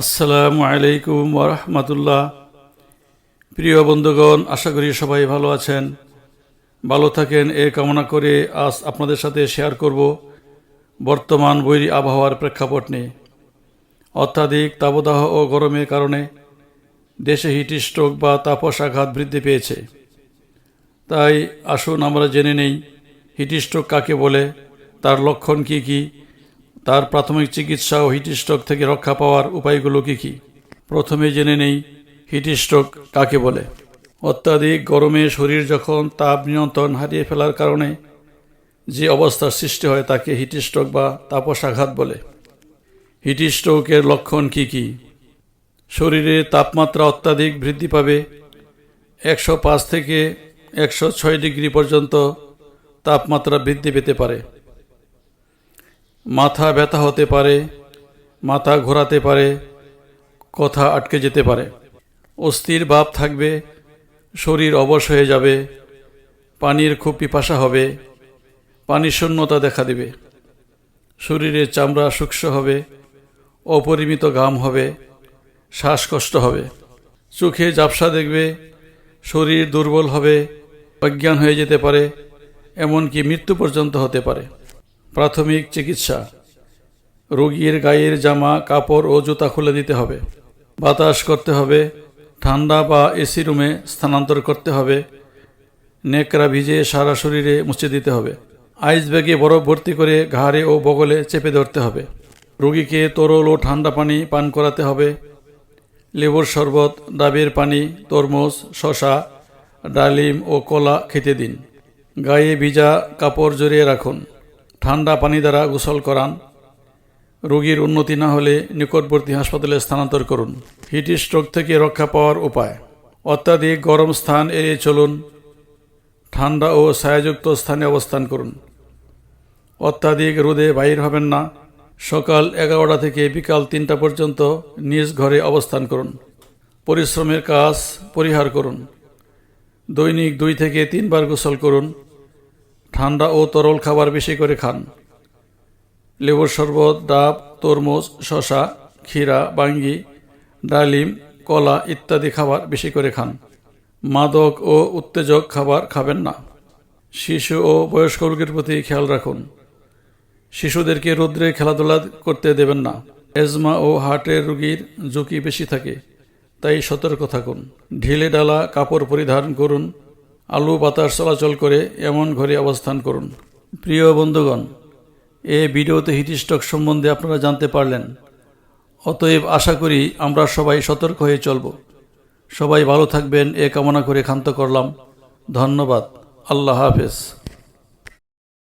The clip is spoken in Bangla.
আসসালামু আলাইকুম ওরহমতুল্লাহ প্রিয় বন্ধুগণ, আশা করি সবাই ভালো আছেন। ভালো থাকেন, এ কামনা করে আজ আপনাদের সাথে শেয়ার করব বর্তমান বৈরী আবহাওয়ার প্রেক্ষাপট নিয়ে। অত্যাধিক তাপদাহ ও গরমের কারণে দেশে হিট স্ট্রোক বা তাপস আঘাত বৃদ্ধি পেয়েছে। তাই আসুন আমরা জেনে নেই হিট স্ট্রোক কাকে বলে, তার লক্ষণ কি কি তার প্রাথমিক চিকিৎসা ও হিট স্ট্রোক থেকে রক্ষা পাওয়ার উপায়গুলো কী কী? প্রথমে জেনে নেই, হিট স্ট্রোক কাকে বলে? অত্যাধিক গরমে শরীর যখন তাপ নিয়ন্ত্রণ হারিয়ে ফেলার কারণে যে অবস্থার সৃষ্টি হয় তাকে হিট স্ট্রোক বা তাপসাঘাত বলে। হিট স্ট্রোকের লক্ষণ কি কি? শরীরে তাপমাত্রা অত্যাধিক বৃদ্ধি পাবে একশো পাঁচ থেকে একশো ছয় ডিগ্রি পর্যন্ত তাপমাত্রা বৃদ্ধি পেতে পারে। মাথা ব্যথা হতে পারে, মাথা ঘোরাতে পারে, কথা আটকে যেতে পারে। অস্থির ভাব থাকবে, শরীর অবশ হয়ে যাবে, পানির খুব পিপাসা হবে পানি শূন্যতা দেখা দেবে। শরীরের চামড়া শুষ্ক হবে, অপরিমিত ঘাম হবে, শ্বাসকষ্ট হবে। চোখে ঝাপসা দেখবে, শরীর দুর্বল হবে, অজ্ঞান হয়ে যেতে পারে, এমনকি মৃত্যু পর্যন্ত হতে পারে। প্রাথমিক চিকিৎসা। রোগীর গায়ের জামা, কাপড় ও জুতা খুলে দিতে হবে। বাতাস করতে হবে। ঠান্ডা বা এসি রুমে স্থানান্তর করতে হবে। নেকড়া ভিজে সারা শরীরে মুছে দিতে হবে। আইস ব্যাগে বরফ ভর্তি করে ঘাড়ে ও বগলে চেপে ধরতে হবে। রোগীকে তরল ও ঠান্ডা পানি পান করাতে হবে। লেবুর শরবত, ডাবের পানি, তরমুজ শশা ডালিম ও কলা খেতে দিন। গায়ে ভিজা কাপড় জড়িয়ে রাখুন। ঠান্ডা পানি দ্বারা গোসল করান। রোগীর উন্নতি না হলে নিকটবর্তী হাসপাতালে স্থানান্তর করুন। হিট স্ট্রোক থেকে রক্ষা পাওয়ার উপায়। অত্যাধিক গরম স্থান এড়িয়ে চলুন। ঠান্ডা ও ছায়াযুক্ত স্থানে অবস্থান করুন। অত্যাধিক রোদে বাহির হবেন না। সকাল এগারোটা থেকে বিকাল তিনটা পর্যন্ত নিজ ঘরে অবস্থান করুন। পরিশ্রমের কাজ পরিহার করুন। দৈনিক দুই থেকে তিনবার গোসল করুন। ঠান্ডা ও তরল খাবার বেশি করে খান। লেবুর শরবত, ডাব, তরমুজ শশা ক্ষীরা, বাঙ্গি, ডালিম, কলা ইত্যাদি খাবার বেশি করে খান। মাদক ও উত্তেজক খাবার খাবেন না। শিশু ও বয়স্ক রোগীর প্রতি খেয়াল রাখুন। শিশুদেরকে রৌদ্রে খেলাধুলা করতে দেবেন না। এজমা ও হার্টের রোগীর ঝুঁকি বেশি থাকে, তাই সতর্ক থাকুন। ঢিলে ডালা, কাপড় পরিধান করুন আলু বাতাস চলাচল করে এমন ঘরে অবস্থান করুন। প্রিয় বন্ধুগণ, এ ভিডিওতে হিটস্টক সম্বন্ধে আপনারা জানতে পারলেন। অতএব আশা করি আমরা সবাই সতর্ক হয়ে চলব। সবাই ভালো থাকবেন, এ কামনা করে ক্ষান্ত করলাম। ধন্যবাদ। আল্লাহ হাফেজ।